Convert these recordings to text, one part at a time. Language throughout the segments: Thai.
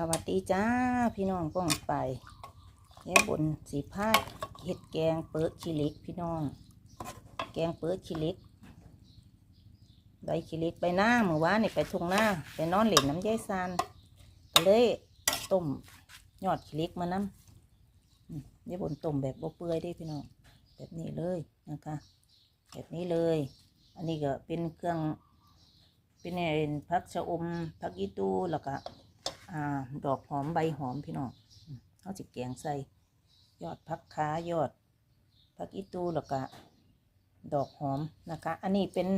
สวัสดีจ้าพี่น้องป้องไปเฮ้บนสีผ้าเห็ดแกงเปิดชิลิกพี่น้อง แกงเปิดชิลิกใบชิลิกใบหน้าเมื่อวานนี่ไปทุ่งหน้าไปนอนเหล่นน้ำยายซานก็เลยต้มยอดชิลิกมาน้ำอืมเฮ้บนต้มแบบบ่เปื่อยได้พี่น้องแบบนี้เลยนะคะแบบนี้เลย อันนี้ก็เป็นเครื่องเป็นผักชะอมผักอีตูแล้วก็ อ่า ดอกหอมใบหอมพี่น้องเขาจะแกงใส่ ยอดผักขายอดผักอีตูแล้วก็ดอกหอมนะคะ อันนี้เป็น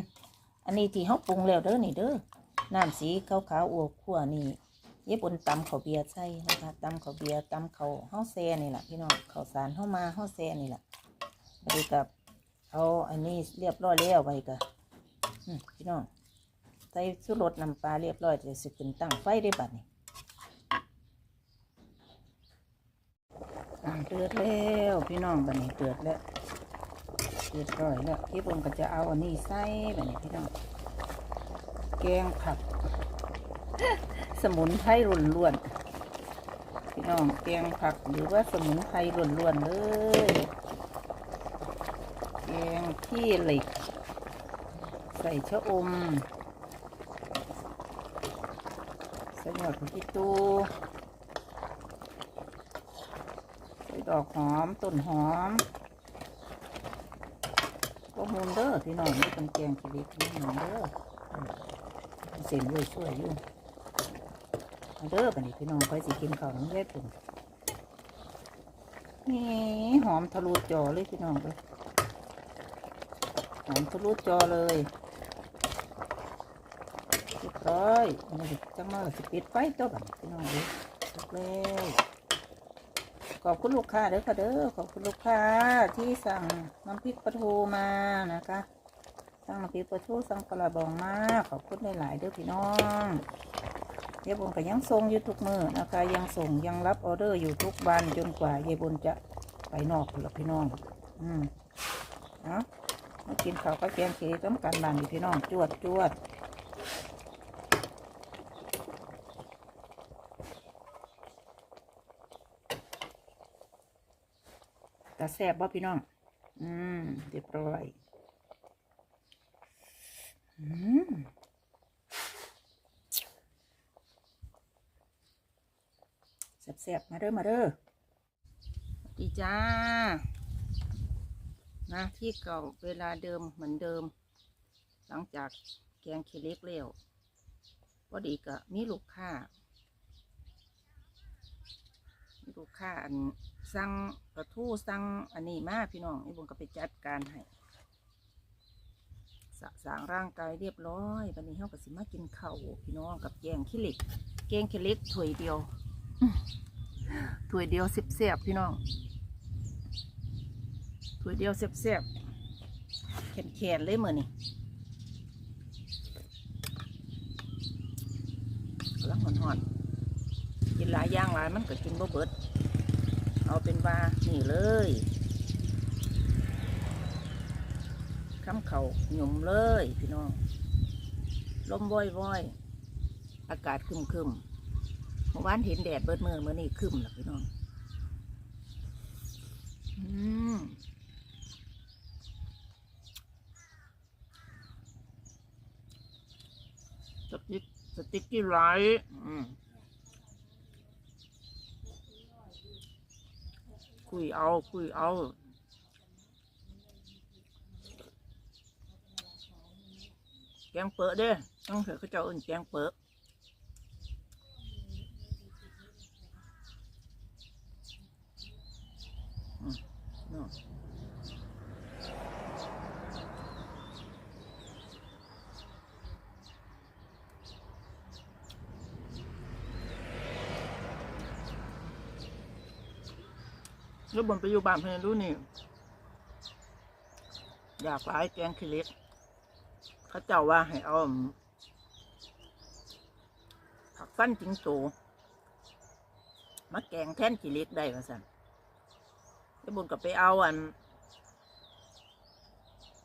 อันนี้ที่เขาปรุงแล้วเด้อนี่เด้อน้ำสีขาวขาวๆอวขั่วนี่เย็บบนตำข้าวเบียร์ใส่นะคะตำข้าวเบียร์ตำข้าวเฮาแซ่นี่แหละพี่น้องข้าวสารเฮามาเฮาแซ่นี่แหละไปกับเอาอันนี้เรียบร้อยแล้วไปกับพี่น้องใส่สุรสน้ำปลาเรียบร้อยจะสิขึ้นตั้งไฟได้บัดนี้อ่า เดือดแล้วพี่น้องบัดนี้เดือดแล้วเดือดร้อยแล้วพี่ผมก็จะเอาอันนี้ใส่บัดนี้พี่น้องแกงผัก สมุนไพรล้วนๆพี่น้องแกงผักหรือว่าสมุนไพรล้วนๆเลยแกงขี้เหล็ก ใส่ชะอมใส่หยอดผักตูใส่ ดอกหอมต้นหอมก็มูลเด้อพี่น้องนี่เป็นแกงชีวิตพี่น้องเด้อเสียงด้วยช่วยอยู่เอาเด้อบันนี้พี่น้องไปสิกินข้าวน้ำแยกปุ่นนี่หอมทะลุจอเลยพี่น้องเลยหอมทะลุจอเลยเรียบร้อยนี่จังมาสิปิดไฟตัวบัดพี่น้องเด้อจบแล้ว ขอบคุณลูกค้าเด้อค่ะเด้อขอบคุณลูกค้าที่สั่งน้ำพริกปลาทูมานะคะ สั่งน้ำพริกปลาทูสั่งปลาบองมาขอบคุณหลายๆเด้อพี่น้องยายบนก็ยังส่งอยู่ทุกมือนะคะ ยังส่งยังรับออเดอร์อยู่ทุกวันจนกว่ายายบนจะไปนอกพุ่นละพี่น้อง อืมเอามากินข้าวกับแกงเขีต้มกันบ้านนี่พี่น้องจวดจวด ตาแซ่บบ่พี่น้อง อืมเรียบร้อยอืมแซ่บๆมาเด้อมาเด้อดีจ้า นะที่เก่าเวลาเดิมเหมือนเดิม หลังจากแกงเคเล็กแล้วพอดีก็มีลูกค้าลูกค้าอัน สั่งกระทู้สั่งอันนี้มาพี่น้องไอ้บุญก็ไปจัดการให้สะสางร่างกายเรียบร้อยวันนี้เฮาก็สิมากินข้าวพี่น้องกับแกงขี้เหล็ก แกงขี้เหล็กถ้วยเดียวถ้วยเดียวสิบเสียบพี่น้องถ้วยเดียวเสียบเสียบแข็งๆเลยเมือนี่กำลังหอนๆกินหลายอย่างหลายมันก็กินบ่เบิด เอาเป็นว่านี่เลยคำเขาหยุ่มเลยพี่น้องลมว่อยว่อยๆอากาศคึมคึมๆเมื่อวานเห็นแดดเบิดมือเมื่อนี้คึมแล้วพี่น้องอืมสติ๊กสติ๊กกี้ไลท์อืม คุยเอา คุยเอาแกงเปิดเด้ต้องเถอะเขาเจ้าอื่นแกงเปิดอืมเนาะ แล้วบนไปอยู่บ้านเพื่อนรู้นี่ อยากไปแกงขี้เล็กเขาเจ้าว่าให้เอาผักฟันจิงโตมาแกงแท่นขี้เล็กได้ว่าสั่นแล้วบุญก็ไปเอาอัน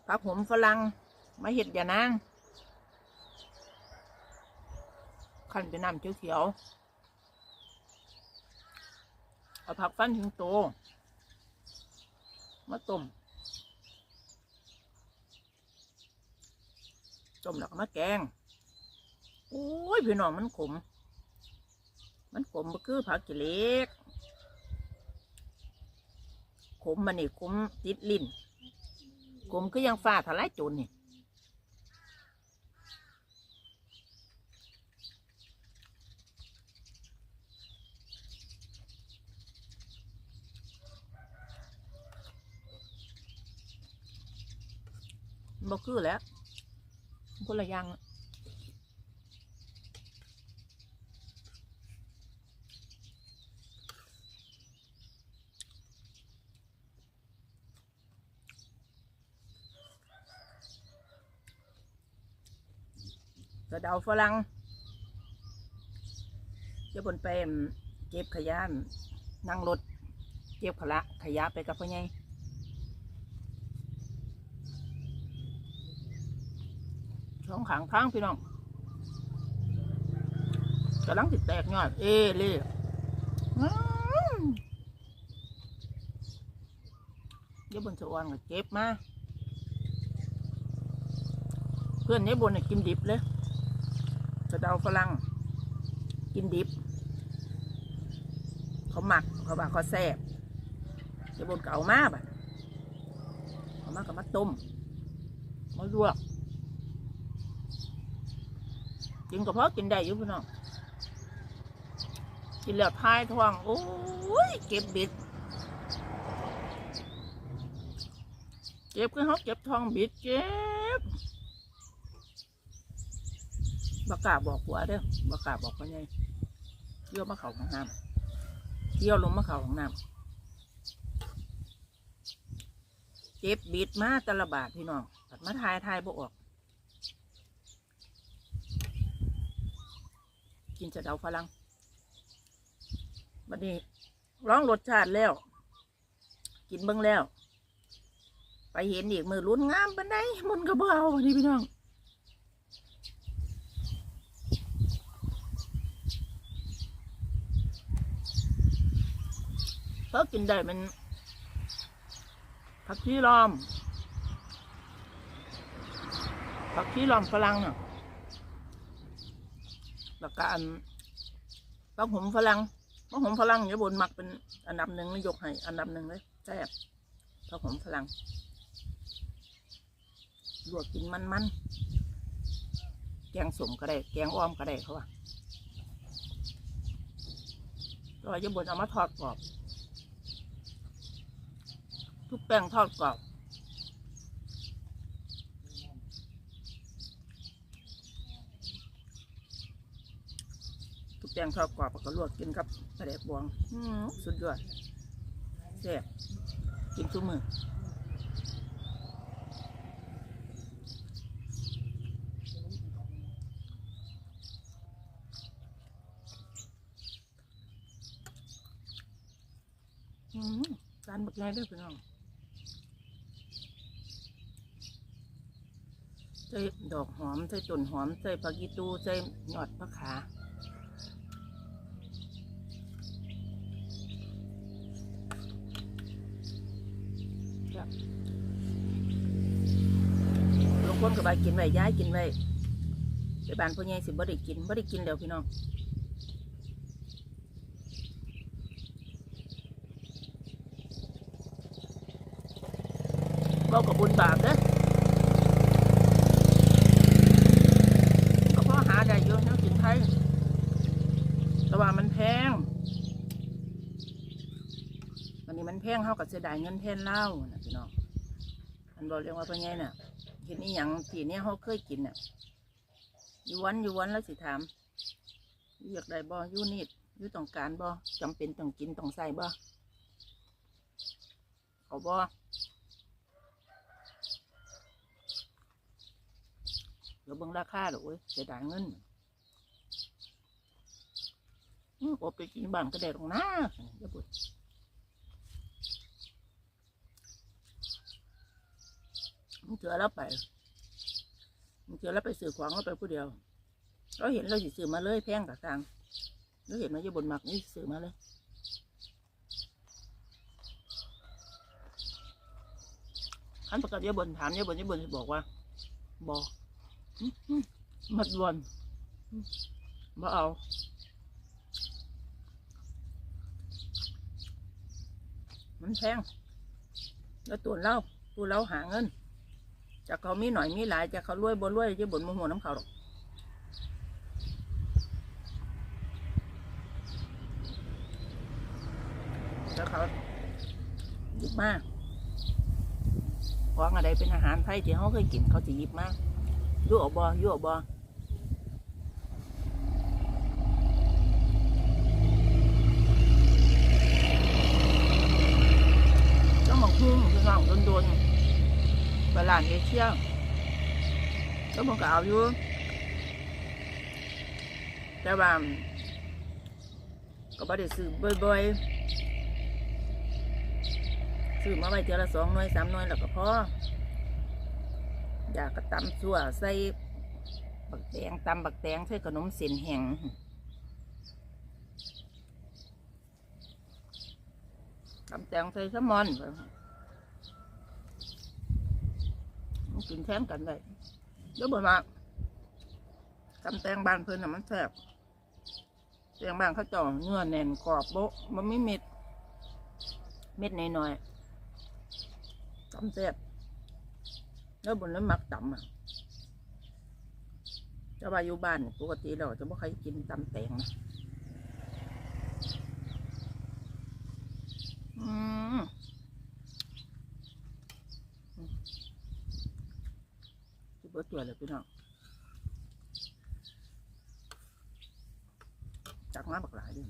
ผักหอมฝรั่งมาเห็ดยานางขั้นเป็นน้ำเขียวๆเอาผักฟันถึงโต มาต้มต้มแล้วก็มาแกงโอ้ยพี่น้องมันขม มันขมก็คือผักกิเล็กขมมันนี่ขมติดลิ้นขมคือยังฟ้าทลายโจรนี่ บ่คือแล้วคนละอย่างกระเดาฝรั่งเจะบนไปเก็บขยะนั่งรถ เก็บขละขยะไปกับพ่อใหญ่ สอง ขางทางพี่น้องกำลังติดแตกยอดเอเล่อื้อเยวบนสวรรค์ก็เก็บมา เพื่อนเนี้ยบนกินดิบเลยกระเดาฝรั่งกินดิบ เขาหมักเขาบอกเขาแซ่บเดี๋ยวบนเก็เอามาบ่ะเอามากับมาต้มมาลวก กินก็เพาะกินได้อยู่พี่น้องกินแล้วทายท้องโอ้ยเก็บบิดเก็บคือเขาเก็บทองบิดเก็บบากล้าบอกหัวเด้อบากล้าบอกว่าไงเที่ยวมาเขาของน้ำเที่ยวลงมาเขาของน้ำเก็บบิดมาแตละบาทพี่น้องตัดมาทายทายบ่ออก กินจะเดาฝรั่งบัดนี้ร้องรสชาติแล้ว กินเบิ้งแล้ว ไปเห็นอีกมือลุ้นงามปันไดมันก็เบเอานี่พี่น้องเพราะกินได้มันผักชีลอมผักชีลอมฝรั่งเนาะ แล้วก็อันผักหมฝรั่งผักหมฝรั่งเนี่บนหมักเป็นอันดับหนึ่งนายกให้อันดับหนึ่งเลยแซ่บผักหมฝรั่งลวกกินมันๆแกงสมก็ได้แกงอ้อมก็ได้เขาว่าก็จะบนเอามาทอดกรอบ ทุกแป้งทอดกรอบ แกงทอดกรอบแล้วก็ลวกกินกับปลาแดกบวงอื้อสุดยอดแซ่บกินทุกมืออืมจานบักใหญ่เด้วยพี่น้องใส่ดอกหอมใส่ต้นหอมใส่ปลากีตูใส่ยอดมะขา บางคน กินไว้ย้ายกินไว้ไปบ้านพ่อใหญ่สิบ่ได้กินบ่ได้กินแล้วพี่น้องก็กับบุญบาปเด้อก็พอหาได้เยอะแนวกินไทยแต่ว่ามันแพงวันนี้มันแพงเท่ากับเสียดายเงินแทนเล้านะพี่น้องมันบอกเรียกว่าพ่อใหญ่น่ะ เห็นอีหยังที่เนี้ยเขาเคยกินเนี่ยอยู่วันอยู่วันแล้วสิถามอยากได้บ่อยู่นิดอยู่ต้องการบ่จำเป็นต้องกินต้องใส่บ่เอาบ่เดี๋ยวเบิ่งราคาเด้อโอ้ยเสียดายเงินอือบ่ไปกินบ้านก็ได้ตรงนะเดี๋ยวปุ่น มึงเถื่อแล้วไปมึงเถื่อแล้วไปสื่อของแล้ไปผู้เดียว เราเห็นเราสิสื่อมาเลยแพงกับตังเราเห็นมาอยู่บนหมักนี่สื่อมาเลยขันประกาศยาบนถามยาบนยาบนจะบอกว่าบอกมัดบอลบ่เอามันแพงแล้วตัวเราตัวเราหาเงิน จากเขามีหน่อยมีหลายจากเขารวยบ่รวยจะบ่นโมโหน้ำเขาหรอกแล้วเขาหยิบมากของอะไรเป็นอาหารไทยที่เขาเคยกินเขาจะหยิบมากยั่วบอยั่วบอต้องมาคุ้งพี่น้องโดนๆ ไปร้านเอเชียแล้วมันก็เอาอยู่แต่ว่าก็ไม่ได้ซื้อบ่อยๆซื้อมาไว้เจอละสองหน่วยสามหน่วยแล้วก็พออยากกระตำสั่วใส่บักแตงตำบักแตงใส่ขนมเส้นแห้งตำแตงใส่แซลมอนมัน กินแทนกันได้เยอะบ่มากตำแตงบานเพิ่นน่ะมันแซ่บแตงบานเขาเจ่อเนื้อแน่นกรอบโบ๊ะมันไม่เม็ด เม็ดน้อยๆตำแซ่บแล้วบนนั้นมักตำอะจะว่าอยู่บ้านปกติเราจะไม่เคยกินตำแตงนะอืม จะเบิดตัวเลยพี่น้องจากมาบักหลายด้วย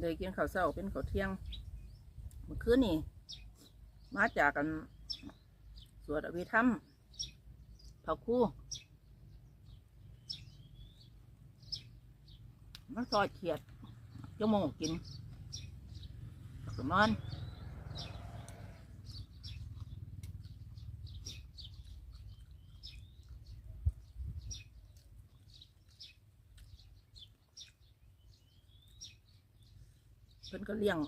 เลยกินข้าวเช้าเป็นข้าวเที่ยงเมื่อคืนนี่มาจากกันสวดอภิธรรมเผาคู่มาซอยเขียดจะโมงกินแล้วก็นอน เพิ่นก็เลี้ยง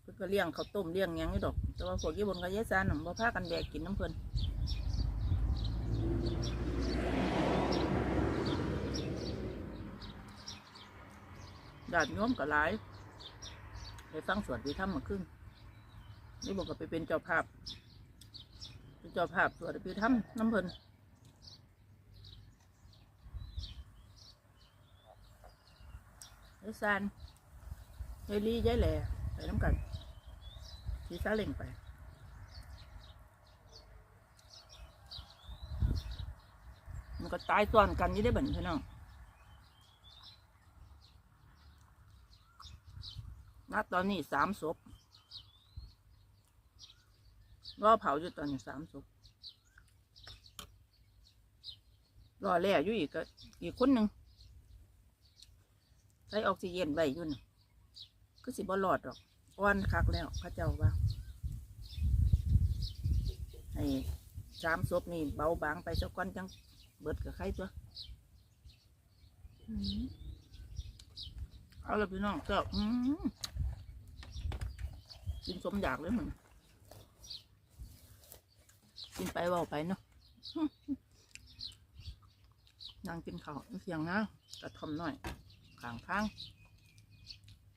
เพิ่นก็เลี้ยงข้าวต้มเลี้ยงหยังนี่ดอก แต่ว่าพวกยี่บนกับยายซานน่ะบ่พากันแบกกินน้ำเพิ่นดาดโน้มก็หลายไปฟังสวดวิธรรมมาขึ้นนี่บอกก็ไปเป็นเจ้าภาพ เป็นเจ้าภาพสวดวิธรรมน้ำเพิ่นยายซาน ยายลียายแหล่ไปน้ำกันขี่ซาเล่งไปมันก็ตายซ้อนกันยี่ได้บันพี่น้องณตอนนี้สามศพรอเผาอยู่ตอนนี้สามศพรอแล่อยู่อีกก็อีกคนหนึ่งใช้ออกซิเจนไว้อยู่น่ะ ก็สิบ่รอดหรอกอ้อนคักแล้วพระเจ้าว่าให้สามศพนี่เบาบางไปสักก้อนจังเบิดกับใครตัวอืมเอาละพี่น้องก็อืกินสมอยากเลยมึงกินไปเบาไปเนาะนั่งกินข้าวเสียงนะกระทอมหน่อยขางข้าง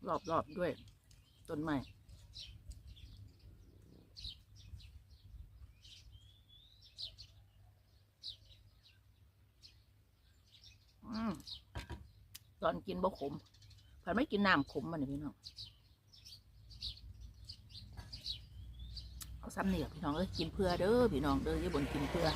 รอบรอบๆด้วย ต้นไม้ตอนกินบ่ขมผันไม่กินน้ำขมมันพี่น้อง เอาซ้ำเหนี่ยพี่น้องเอ้ยกินเพื่อเด้อพี่น้องเด้ออย่บนกินเพื่อ